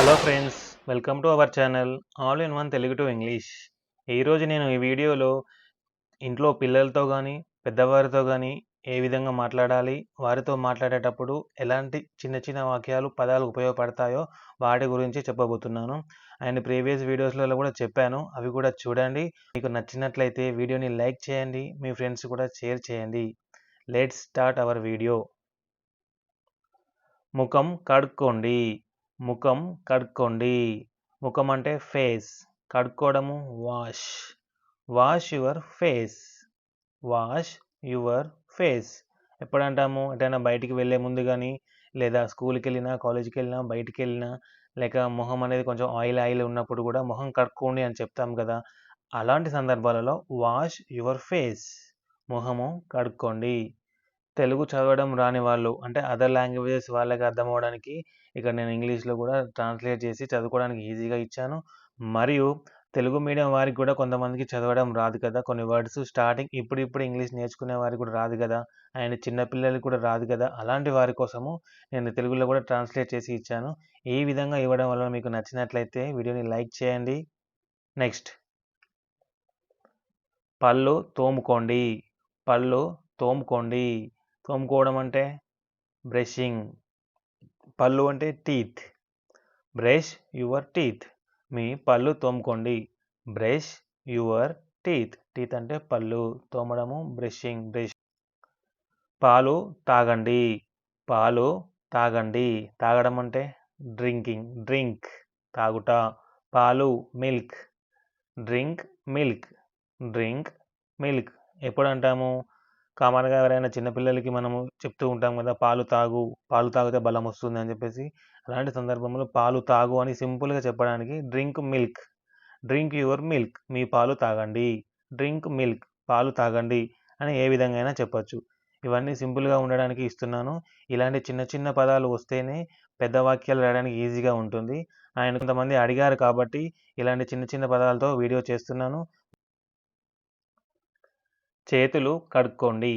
Hello friends welcome to our channel all in one Telugu to English ఈరోజు నేను ఈ వీడియోలో ఇంట్లో పిల్లలతో కానీ పెద్దవారితో కానీ ఏ విధంగా మాట్లాడాలి వారితో మాట్లాడేటప్పుడు ఎలాంటి చిన్న చిన్న వాక్యాలు పదాలు ఉపయోగపడతాయో వాటి గురించి చెప్పబోతున్నాను. అండ్ ప్రీవియస్ వీడియోస్లలో కూడా చెప్పాను అవి కూడా చూడండి. మీకు నచ్చినట్లయితే వీడియోని లైక్ చేయండి మీ ఫ్రెండ్స్ కూడా షేర్ చేయండి. లెట్స్ స్టార్ట్ అవర్ వీడియో ముఖం కడుక్కోండి. ముఖం కడుక్కోండి. ముఖం అంటే face. కడుక్కోవడము wash. Wash your face. Wash your face. ఎప్పుడంటాము? ఎటైనా బయటికి వెళ్ళే ముందు కానీ లేదా స్కూల్కి వెళ్ళినా కాలేజీకి వెళ్ళినా బయటికి వెళ్ళినా లేక మొహం అనేది కొంచెం ఆయిల్ ఆయిల్ ఉన్నప్పుడు కూడా మొహం కడుక్కోండి అని చెప్తాం కదా! అలాంటి సందర్భాలలో వాష్ యువర్ ఫేస్. మొహము కడుక్కోండి. తెలుగు చదవడం రాని వాళ్ళు అంటే అదర్ లాంగ్వేజెస్ వాళ్ళకి అర్థం అవ్వడానికి ఇక్కడ నేను ఇంగ్లీష్లో కూడా ట్రాన్స్లేట్ చేసి చదువుకోవడానికి ఈజీగా ఇచ్చాను. మరియు తెలుగు మీడియం వారికి కూడా కొంతమందికి చదవడం రాదు కదా. కొన్ని వర్డ్స్ స్టార్టింగ్ ఇప్పుడు ఇప్పుడు ఇంగ్లీష్ నేర్చుకునే వారికి కూడా రాదు కదా. అండ్ చిన్నపిల్లలకి కూడా రాదు కదా. అలాంటి వారి కోసము నేను తెలుగులో కూడా ట్రాన్స్లేట్ చేసి ఇచ్చాను. ఈ విధంగా ఇవ్వడం వల్ల మీకు నచ్చినట్లయితే వీడియోని లైక్ చేయండి. నెక్స్ట్. పళ్ళు తోముకోండి. పళ్ళు తోముకోండి. తోముకోవడం అంటే బ్రషింగ్. పళ్ళు అంటే టీత్. Brush your teeth. మీ పళ్ళు తోముకోండి. Brush your teeth. టీత్ అంటే పళ్ళు తోమడము బ్రషింగ్ బ్రష్. పాలు తాగండి. పాలు తాగండి. తాగడం అంటే డ్రింకింగ్. డ్రింక్. తాగుట. పాలు milk. Drink milk. Drink milk. ఎప్పుడు అంటాము? కామన్గా ఎవరైనా చిన్నపిల్లలకి మనము చెప్తూ ఉంటాం కదా పాలు తాగు పాలు తాగితే బలం వస్తుంది అని చెప్పేసి. అలాంటి సందర్భంలో పాలు తాగు అని సింపుల్గా చెప్పడానికి drink milk drink your milk మీ పాలు తాగండి డ్రింక్ మిల్క్ పాలు తాగండి అని ఏ విధంగా అయినా చెప్పచ్చు. ఇవన్నీ సింపుల్గా ఉండడానికి ఇస్తున్నాను. ఇలాంటి చిన్న చిన్న పదాలు వస్తేనే పెద్ద వాక్యాలు రాయడానికి ఈజీగా ఉంటుంది. ఆయన కొంతమంది అడిగారు కాబట్టి ఇలాంటి చిన్న చిన్న పదాలతో వీడియో చేస్తున్నాను. చేతులు కడుక్కోండి.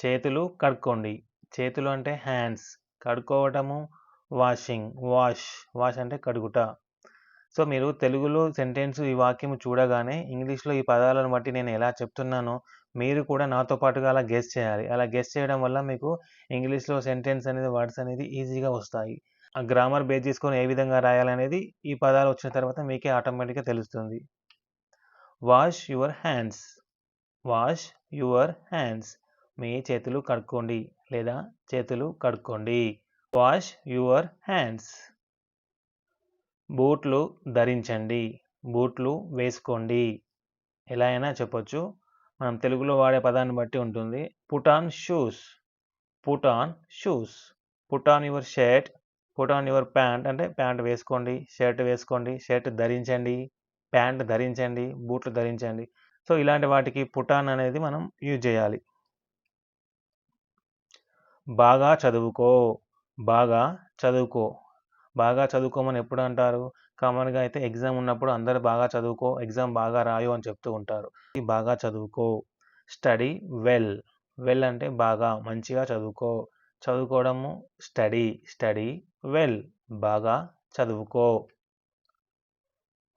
చేతులు కడుక్కోండి. చేతులు అంటే హ్యాండ్స్. కడుక్కోవటము వాషింగ్ వాష్. వాష్ అంటే కడుగుట. సో మీరు తెలుగులో సెంటెన్స్ ఈ వాక్యం చూడగానే ఇంగ్లీష్లో ఈ పదాలను బట్టి నేను ఎలా చెప్తున్నానో మీరు కూడా నాతో పాటుగా అలా గెస్ చేయాలి. అలా గెస్ చేయడం వల్ల మీకు ఇంగ్లీష్లో సెంటెన్స్ అనేది వర్డ్స్ అనేది ఈజీగా వస్తాయి. ఆ గ్రామర్ బేస్ చేసుకొని ఏ విధంగా రాయాలనేది ఈ పదాలు వచ్చిన తర్వాత మీకే ఆటోమేటిక్గా తెలుస్తుంది. Wash your hands. Wash your hands. మీ చేతులు కడుక్కోండి లేదా చేతులు కడుక్కోండి. Wash your hands. బూట్లు ధరించండి. బూట్లు వేసుకోండి. ఎలా అయినా చెప్పొచ్చు. మనం తెలుగులో వాడే పదాన్ని బట్టి ఉంటుంది. Put on shoes put on shoes put on your shirt put on your pant అంటే ప్యాంట్ వేసుకోండి షర్ట్ వేసుకోండి షర్ట్ ధరించండి ప్యాంట్ ధరించండి బూట్లు ధరించండి. సో ఇలాంటి వాటికి పుటాన్ అనేది మనం యూజ్ చేయాలి. బాగా చదువుకో బాగా చదువుకో. బాగా చదువుకోమని ఎప్పుడు అంటారు? కామన్గా అయితే ఎగ్జామ్ ఉన్నప్పుడు అందరు బాగా చదువుకో ఎగ్జామ్ బాగా రాయో అని చెప్తూ ఉంటారు. బాగా చదువుకో. Study well. వెల్ అంటే బాగా మంచిగా చదువుకో. చదువుకోవడము స్టడీ స్టడీ వెల్. బాగా చదువుకో.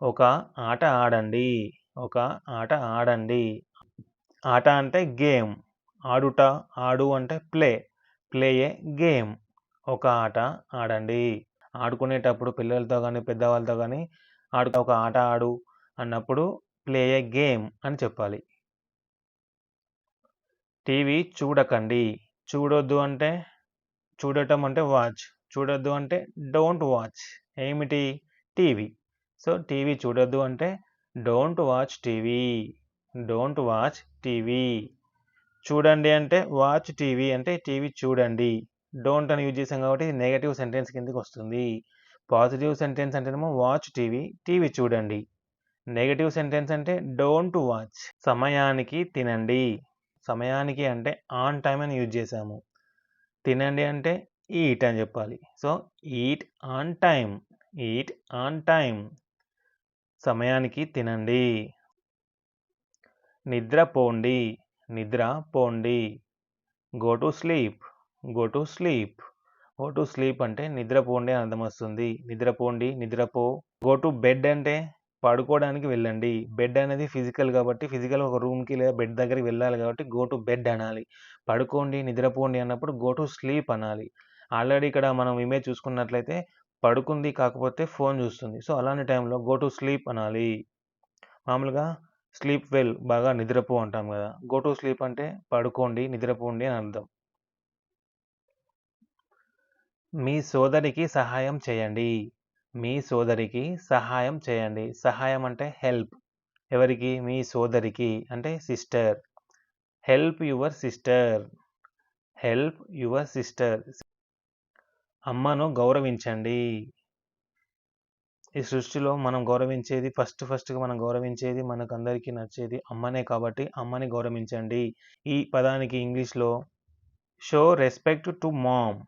ఒక ఆట ఆడండి. ఒక ఆట ఆడండి. ఆట అంటే గేమ్. ఆడుట ఆడు అంటే ప్లే. ప్లే ఏ గేమ్. ఒక ఆట ఆడండి. ఆడుకునేటప్పుడు పిల్లలతో కానీ పెద్దవాళ్ళతో కానీ ఆడు ఒక ఆట ఆడు అన్నప్పుడు ప్లే ఏ గేమ్ అని చెప్పాలి. టీవీ చూడకండి. చూడొద్దు అంటే చూడటం అంటే వాచ్. చూడొద్దు అంటే డోంట్ వాచ్. ఏమిటి? టీవీ. సో టీవీ చూడొద్దు అంటే don't watch TV. Don't watch TV. చూడండి అంటే వాచ్ టీవీ అంటే టీవీ చూడండి. డోంట్ అని యూజ్ చేసాం కాబట్టి నెగటివ్ సెంటెన్స్ కిందకి వస్తుంది. పాజిటివ్ సెంటెన్స్ అంటేనేమో వాచ్ టీవీ టీవీ చూడండి. నెగటివ్ సెంటెన్స్ అంటే డోంట్ వాచ్. సమయానికి తినండి. సమయానికి అంటే ఆన్ టైం అని యూజ్ చేసాము తినండి అంటే ఈట్ అని చెప్పాలి. So eat on time eat on time సమయానికి తినండి. నిద్ర పోండి. నిద్ర పోండి. Go to sleep go to sleep go to sleep అంటే నిద్రపోండి అని అర్థం వస్తుంది. నిద్రపోండి నిద్రపో గో టు బెడ్ అంటే పడుకోవడానికి వెళ్ళండి. బెడ్ అనేది ఫిజికల్ కాబట్టి ఫిజికల్ ఒక రూమ్కి లేదా బెడ్ దగ్గరికి వెళ్ళాలి కాబట్టి గో టు బెడ్ అనాలి. పడుకోండి నిద్రపోండి అన్నప్పుడు గో టు స్లీప్ అనాలి. ఆల్రెడీ ఇక్కడ మనం ఇమేజ్ చూసుకున్నట్లయితే పడుకుంది కాకపోతే ఫోన్ చూస్తుంది. సో అలాంటి టైంలో గో టు స్లీప్ అనాలి. మామూలుగా స్లీప్ వెల్ బాగా నిద్రపో అంటాం కదా. గో టు స్లీప్ అంటే పడుకోండి నిద్రపోండి అని అర్థం. మీ సోదరికి సహాయం చేయండి. మీ సోదరికి సహాయం చేయండి. సహాయం అంటే హెల్ప్. ఎవరికి? మీ సోదరికి అంటే sister. Help your sister. Help your sister. అమ్మను గౌరవించండి. ఈ సృష్టిలో మనం గౌరవించేది ఫస్ట్ ఫస్ట్గా మనం గౌరవించేది మనకు అందరికీ నచ్చేది అమ్మనే కాబట్టి అమ్మని గౌరవించండి. ఈ పదానికి ఇంగ్లీష్లో show respect to mom.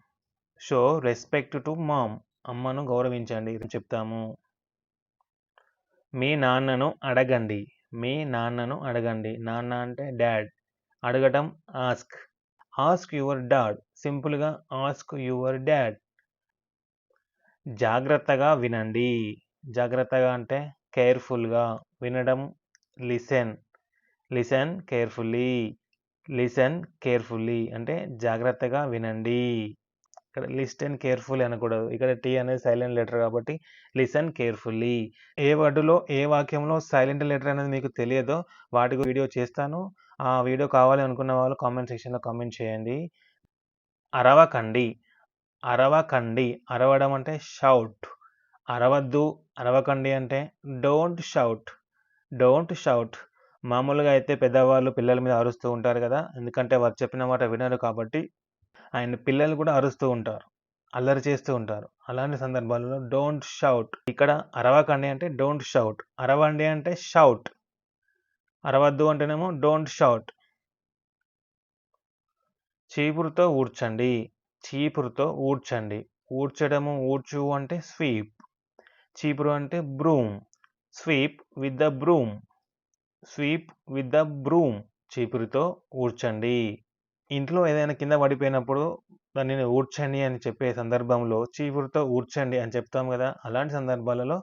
Show respect to mom. అమ్మను గౌరవించండి చెప్తాము. మీ నాన్నను అడగండి. మీ నాన్నను అడగండి. నాన్న అంటే డాడ్. అడగటం ఆస్క్. Ask your dad. సింపుల్గా ఆస్క్ యువర్ డాడ్. జాగ్రత్తగా వినండి. జాగ్రత్తగా అంటే కేర్ఫుల్గా వినడం. Listen. Listen carefully. Listen carefully అంటే జాగ్రత్తగా వినండి. ఇక్కడ లిస్టెన్ కేర్ఫుల్ అనకూడదు. ఇక్కడ టీ అనేది సైలెంట్ లెటర్ కాబట్టి లిసన్ కేర్ఫుల్లీ. ఏ వర్డులో ఏ వాక్యంలో సైలెంట్ లెటర్ అనేది మీకు తెలియదో వాటి వీడియో చేస్తాను. ఆ వీడియో కావాలి అనుకున్న వాళ్ళు కామెంట్ సెక్షన్లో కామెంట్ చేయండి. అరవకండి. అరవకండి. అరవడం అంటే షౌట్ అరవద్దు అరవకండి అంటే డోంట్ షౌట్ డోంట్ షౌట్ మామూలుగా అయితే పెద్దవాళ్ళు పిల్లల మీద అరుస్తూ ఉంటారు కదా. ఎందుకంటే వారు చెప్పిన మాట వినరు కాబట్టి ఆయన పిల్లలు కూడా అరుస్తూ ఉంటారు. అల్లరి చేస్తూ ఉంటారు. అలాంటి సందర్భాలలో డోంట్ షౌట్ ఇక్కడ అరవకండి అంటే డోంట్ షౌట్ అరవండి అంటే షౌట్ అరవద్దు అంటేనేమో డోంట్ షౌట్ చీపురుతో ఊడ్చండి. చీపురుతో ఊడ్చండి. ఊడ్చడము ఊడ్చు అంటే స్వీప్. చీపురు అంటే broom. Sweep with the broom. Sweep with the broom. చీపురుతో ఊడ్చండి. ఇంట్లో ఏదైనా కింద పడిపోయినప్పుడు దానిని ఊడ్చండి అని చెప్పే సందర్భంలో చీపురుతో ఊడ్చండి అని చెప్తాం కదా అలాంటి సందర్భాలలో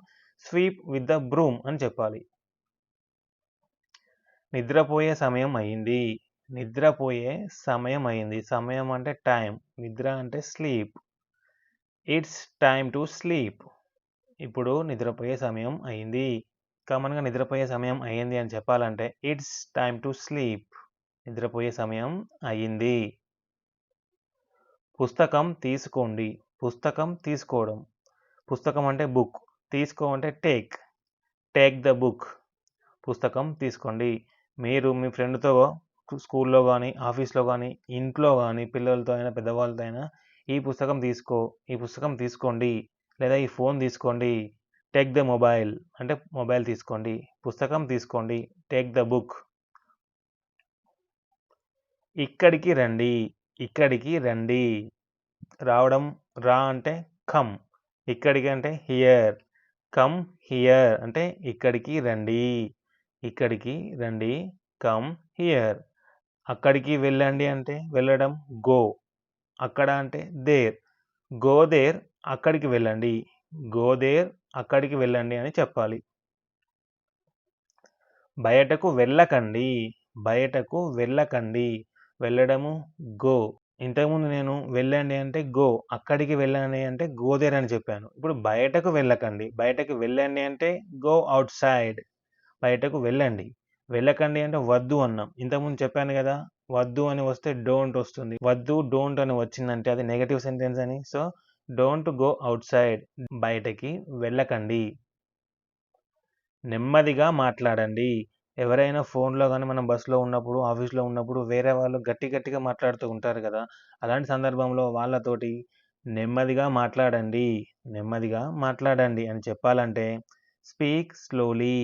స్వీప్ విత్ ద బ్రూమ్ అని చెప్పాలి. నిద్రపోయే సమయం అయింది. నిద్రపోయే సమయం అయింది సమయం అంటే టైం నిద్ర అంటే sleep. It's time to sleep ఇప్పుడు నిద్రపోయే సమయం అయింది. కామన్గా నిద్రపోయే సమయం అయింది అని చెప్పాలంటే ఇట్స్ టైమ్ టు స్లీప్ నిద్రపోయే సమయం అయింది పుస్తకం తీసుకోండి. పుస్తకం తీసుకోవడం. పుస్తకం అంటే బుక్ తీసుకో అంటే టేక్ టేక్ ద బుక్ పుస్తకం తీసుకోండి. మీరు మీ ఫ్రెండ్తో స్కూల్లో కానీ ఆఫీస్లో కానీ ఇంట్లో కానీ పిల్లలతో అయినా పెద్దవాళ్ళతో అయినా ఈ పుస్తకం తీసుకో ఈ పుస్తకం తీసుకోండి లేదా ఈ ఫోన్ తీసుకోండి టేక్ ద మొబైల్ అంటే మొబైల్ తీసుకోండి పుస్తకం తీసుకోండి టేక్ ద బుక్. ఇక్కడికి రండి ఇక్కడికి రండి. రావడం రా అంటే కమ్ ఇక్కడికి అంటే హియర్ కమ్ హియర్ అంటే ఇక్కడికి రండి ఇక్కడికి రండి కమ్ హియర్. అక్కడికి వెళ్ళండి అంటే వెళ్ళడం గో. అక్కడ అంటే దేర్. గో దేర్ అక్కడికి వెళ్ళండి. గో దేర్ అక్కడికి వెళ్ళండి అని చెప్పాలి. బయటకు వెళ్ళకండి. బయటకు వెళ్ళకండి. వెళ్ళడము గో. ఇంతకుముందు నేను వెళ్ళండి అంటే గో. అక్కడికి వెళ్ళండి అంటే గోదేర్ అని చెప్పాను. ఇప్పుడు బయటకు వెళ్ళకండి. బయటకు వెళ్ళండి అంటే గో అవుట్ సైడ్. బయటకు వెళ్ళండి. వెళ్ళకండి అంటే వద్దు అన్నాం. ఇంతకుముందు చెప్పాను కదా వద్దు అని వస్తే డోంట్ వస్తుంది. వద్దు డోంట్ అని వచ్చిందంటే అది నెగటివ్ సెంటెన్స్ అని. So don't go outside బయటకి వెళ్ళకండి. నెమ్మదిగా మాట్లాడండి. ఎవరైనా ఫోన్లో కానీ మనం బస్సులో ఉన్నప్పుడు ఆఫీస్లో ఉన్నప్పుడు వేరే వాళ్ళు గట్టి గట్టిగా మాట్లాడుతూ ఉంటారు కదా అలాంటి సందర్భంలో వాళ్ళతోటి నెమ్మదిగా మాట్లాడండి. నెమ్మదిగా మాట్లాడండి అని చెప్పాలంటే స్పీక్ స్లోలీ.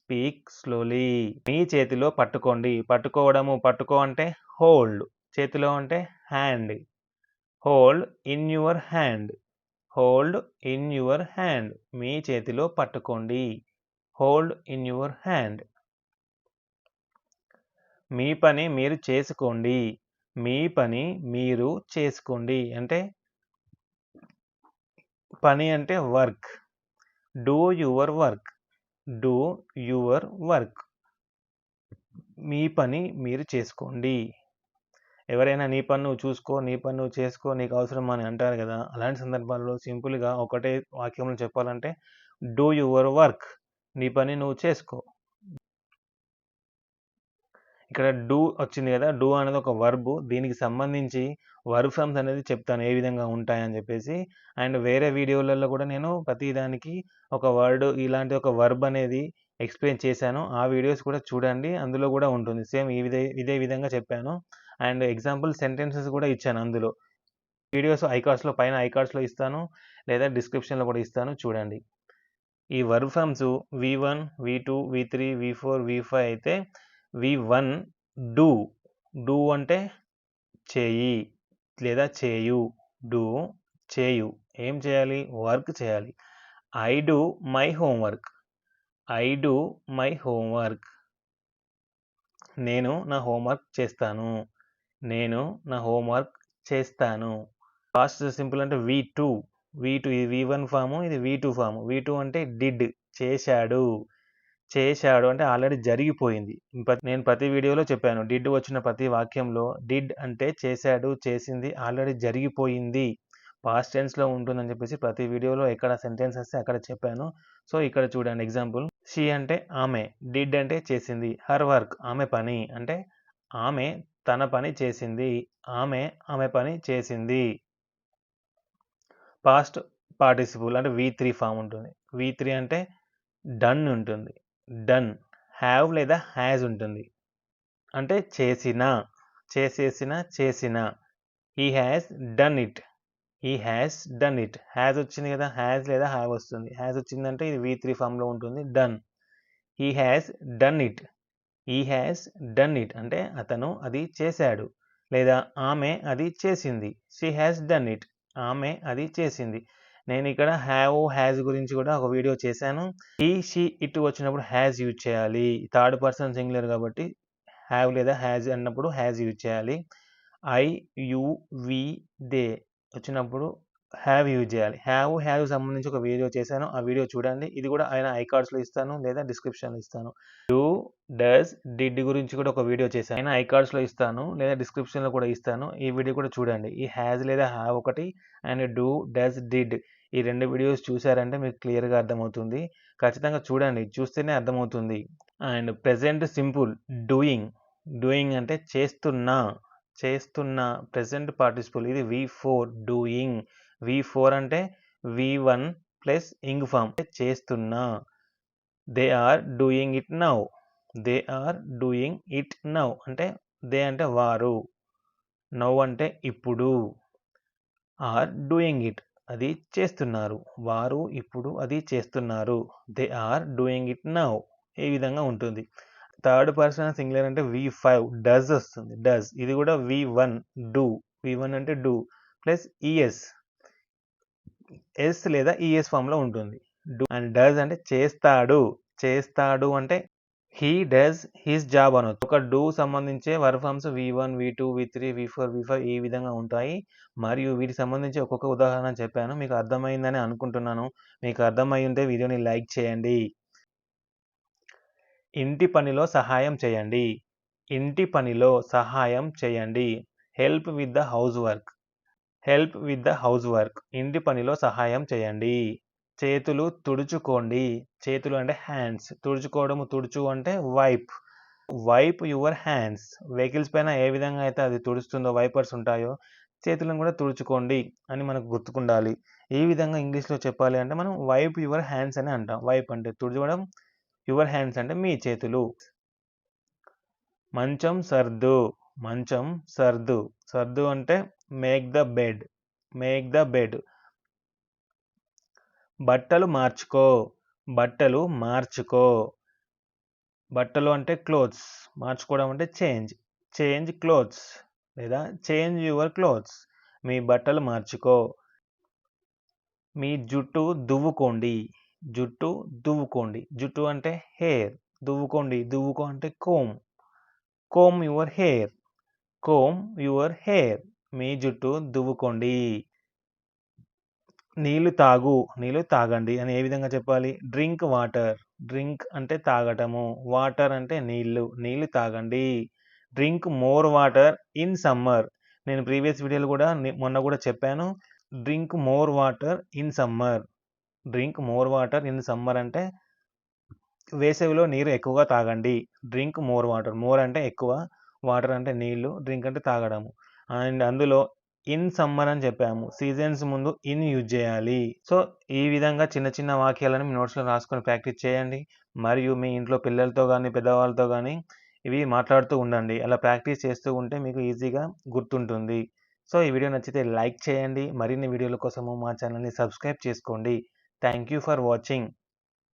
Speak slowly. మీ చేతిలో పట్టుకోండి. పట్టుకోవడము పట్టుకో అంటే హోల్డ్. చేతిలో అంటే hand. Hold in your hand. Hold in your hand. మీ చేతిలో పట్టుకోండి. Hold in your hand. మీ పని మీరు చేసుకోండి. మీ పని మీరు చేసుకోండి. అంటే పని అంటే work. Do your work. Do your work. మీ పని మీరు చేసుకోండి. ఎవరైనా నీ పని నువ్వు చూసుకో నీ పని నువ్వు చేసుకో నీకు అవసరం అని అంటారు కదా. అలాంటి సందర్భాల్లో సింపుల్గా ఒకటే వాక్యంలో చెప్పాలంటే డూ యువర్ వర్క్. నీ పని నువ్వు చేసుకో. ఇక్కడ డూ వచ్చింది కదా డూ అనేది ఒక వర్బ్ దీనికి సంబంధించి వర్బ్ ఫామ్స్ అనేది చెప్తాను ఏ విధంగా ఉంటాయని చెప్పేసి. అండ్ వేరే వీడియోలలో కూడా నేను ప్రతి దానికి ఒక వర్డ్ ఇలాంటి ఒక వర్బ్ అనేది ఎక్స్ప్లెయిన్ చేశాను. ఆ వీడియోస్ కూడా చూడండి అందులో కూడా ఉంటుంది. సేమ్ ఈ విధే ఇదే విధంగా చెప్పాను. అండ్ ఎగ్జాంపుల్ సెంటెన్సెస్ కూడా ఇచ్చాను అందులో. వీడియోస్ ఐకార్డ్స్లో పైన ఐకార్డ్స్లో ఇస్తాను లేదా డిస్క్రిప్షన్లో కూడా ఇస్తాను చూడండి. ఈ verb forms V one V two V three V four V five అయితే వి వన్ డూ. డూ అంటే చేయి లేదా చేయు. డూ చేయు. ఏం చేయాలి? వర్క్ చేయాలి. I do my homework. I do my homework. నేను నా హోంవర్క్ చేస్తాను. నేను నా హోంవర్క్ చేస్తాను. ఫాస్ట్ సింపుల్ అంటే వి టూ. వి టూ ఇది వి వన్ ఫాము ఇది V two form. V two అంటే డిడ్. చేశాడు. చేశాడు అంటే ఆల్రెడీ జరిగిపోయింది. నేను ప్రతి వీడియోలో చెప్పాను. డిడ్ వచ్చిన ప్రతి వాక్యంలో డిడ్ అంటే చేశాడు చేసింది ఆల్రెడీ జరిగిపోయింది. పాస్ట్ టెన్స్లో ఉంటుందని చెప్పేసి ప్రతి వీడియోలో ఎక్కడ సెంటెన్స్ వస్తే అక్కడ చెప్పాను. సో ఇక్కడ చూడండి ఎగ్జాంపుల్. షీ అంటే ఆమె డిడ్ అంటే చేసింది. హర్ వర్క్ ఆమె పని అంటే ఆమె తన పని చేసింది. ఆమె ఆమె పని చేసింది. పాస్ట్ పార్టిసిపుల్ అంటే వి త్రీ ఫామ్ ఉంటుంది. వి త్రీ అంటే డన్ ఉంటుంది. డన్. హ్యావ్ లేదా హ్యాజ్ ఉంటుంది. అంటే చేసిన చేసేసిన చేసిన. He has done it. He has done it. Has వచ్చింది కదా హ్యాజ్ లేదా హ్యావ్ వస్తుంది. హ్యాజ్ వచ్చిందంటే ఇది వీ త్రీ ఫామ్లో ఉంటుంది. Done. He has done it. He has done it. అంటే అతను అది చేశాడు. లేదా ఆమె అది చేసింది. She has done it. ఆమె అది చేసింది. నేను ఇక్కడ హ్యావ్ హ్యాజ్ గురించి కూడా ఒక వీడియో చేశాను. ఈ షీ ఇట్ వచ్చినప్పుడు హ్యాజ్ యూజ్ చేయాలి. థర్డ్ పర్సన్ సింగులర్ కాబట్టి హ్యావ్ లేదా హ్యాజ్ అన్నప్పుడు హ్యాజ్ యూజ్ చేయాలి. ఐ యు వి దే వచ్చినప్పుడు హ్యావ్ యూజ్ చేయాలి. హ్యావ్ హ్యావ్ సంబంధించి ఒక వీడియో చేశాను. ఆ వీడియో చూడండి. ఇది కూడా ఆయన ఐ కార్డ్స్లో ఇస్తాను లేదా డిస్క్రిప్షన్లో ఇస్తాను. యూ డస్ డిడ్ గురించి కూడా ఒక వీడియో చేశాను. ఆయన ఐ కార్డ్స్లో ఇస్తాను లేదా డిస్క్రిప్షన్లో కూడా ఇస్తాను. ఈ వీడియో కూడా చూడండి. ఈ హ్యాజ్ లేదా హ్యావ్ ఒకటి and do does did he రెండు వీడియోస్ చూసారంటే మీకు క్లియర్గా అర్థమవుతుంది. ఖచ్చితంగా చూడండి చూస్తేనే అర్థమవుతుంది. And present simple doing. Doing అంటే చేస్తున్నా చేస్తున్న ప్రెసెంట్ పార్టిసిపుల్. ఇది V four doing. V four అంటే V one plus ing form. చేస్తున్నా. They are doing it now. They are doing it now. అంటే దే అంటే వారు. నౌ అంటే ఇప్పుడు. Are doing it. అది చేస్తున్నారు. వారు ఇప్పుడు అది చేస్తున్నారు. They are doing it now. ఈ విధంగా ఉంటుంది? థర్డ్ పర్సన్ సింగులర్ అంటే వి ఫైవ్ డస్ వస్తుంది. డస్. ఇది కూడా V one do. V one అంటే డూ ప్లస్ ఈఎస్ ఎస్. లేదా ఈఎస్ ఫామ్లో ఉంటుంది. డూ అండ్ డస్ అంటే చేస్తాడు. చేస్తాడు అంటే హీ డస్ హిస్ జాబ్ అనొచ్చు ఒక do సంబంధించే work forms V one V two V three V four V five ఈ విధంగా ఉంటాయి. మరియు వీటికి సంబంధించి ఒక్కొక్క ఉదాహరణ చెప్పాను. మీకు అర్థమైందని అనుకుంటున్నాను. మీకు అర్థమై ఉంటే వీడియోని లైక్ చేయండి. ఇంటి పనిలో సహాయం చేయండి. ఇంటి పనిలో సహాయం చేయండి. Help with the house work help with the house work ఇంటి పనిలో సహాయం చేయండి. చేతులు తుడుచుకోండి. చేతులు అంటే హ్యాండ్స్ తుడుచుకోవడము తుడుచు అంటే wipe wipe your hands vehicles పైన ఏ విధంగా అయితే అది తుడుస్తుందో వైపర్స్ ఉంటాయో చేతులను కూడా తుడుచుకోండి అని మనకు గుర్తుకుండాలి. ఈ విధంగా ఇంగ్లీష్లో చెప్పాలి అంటే మనం వైప్ యువర్ హ్యాండ్స్ అని అంటాం. వైప్ అంటే తుడుచుకోవడం యువర్ హ్యాండ్స్ అంటే మీ చేతులు. మంచం సర్దు. మంచం సర్దు. సర్దు అంటే make the bed make the bed బట్టలు మార్చుకో. బట్టలు మార్చుకో. బట్టలు అంటే క్లోత్స్. మార్చుకోవడం అంటే చేంజ్. చేంజ్ క్లోత్స్ లేదా చేంజ్ యువర్ క్లోత్స్. మీ బట్టలు మార్చుకో. మీ జుట్టు దువ్వుకోండి. జుట్టు దువ్వుకోండి. జుట్టు అంటే హెయిర్. దువ్వుకోండి. దువ్వుకో అంటే comb comb your hair comb your hair మీ జుట్టు దువ్వుకోండి. నీళ్ళు తాగు నీళ్ళు తాగండి అని ఏ విధంగా చెప్పాలి? Drink water. డ్రింక్ అంటే తాగటము. వాటర్ అంటే నీళ్ళు. నీళ్ళు తాగండి. Drink more water in summer. నేను ప్రీవియస్ వీడియోలు కూడా మొన్న కూడా చెప్పాను. Drink more water in summer. Drink more water in summer అంటే వేసవిలో నీరు ఎక్కువగా తాగండి. Drink more water. మోర్ అంటే ఎక్కువ. వాటర్ అంటే నీళ్ళు. డ్రింక్ అంటే తాగడము. అండ్ అందులో ఇన్ సమ్మర్ అని చెప్పాము. సీజన్స్ ముందు ఇన్ యూజ్ చేయాలి. సో ఈ విధంగా చిన్న చిన్న వాక్యాలను మీ నోట్స్లో రాసుకొని ప్రాక్టీస్ చేయండి. మరియు మీ ఇంట్లో పిల్లలతో కానీ పెద్దవాళ్ళతో కానీ ఇవి మాట్లాడుతూ ఉండండి. అలా ప్రాక్టీస్ చేస్తూ ఉంటే మీకు ఈజీగా గుర్తుంటుంది. సో ఈ వీడియో నచ్చితే లైక్ చేయండి. మరిన్ని వీడియోల కోసము మా ఛానల్ని సబ్స్క్రైబ్ చేసుకోండి. Thank you for watching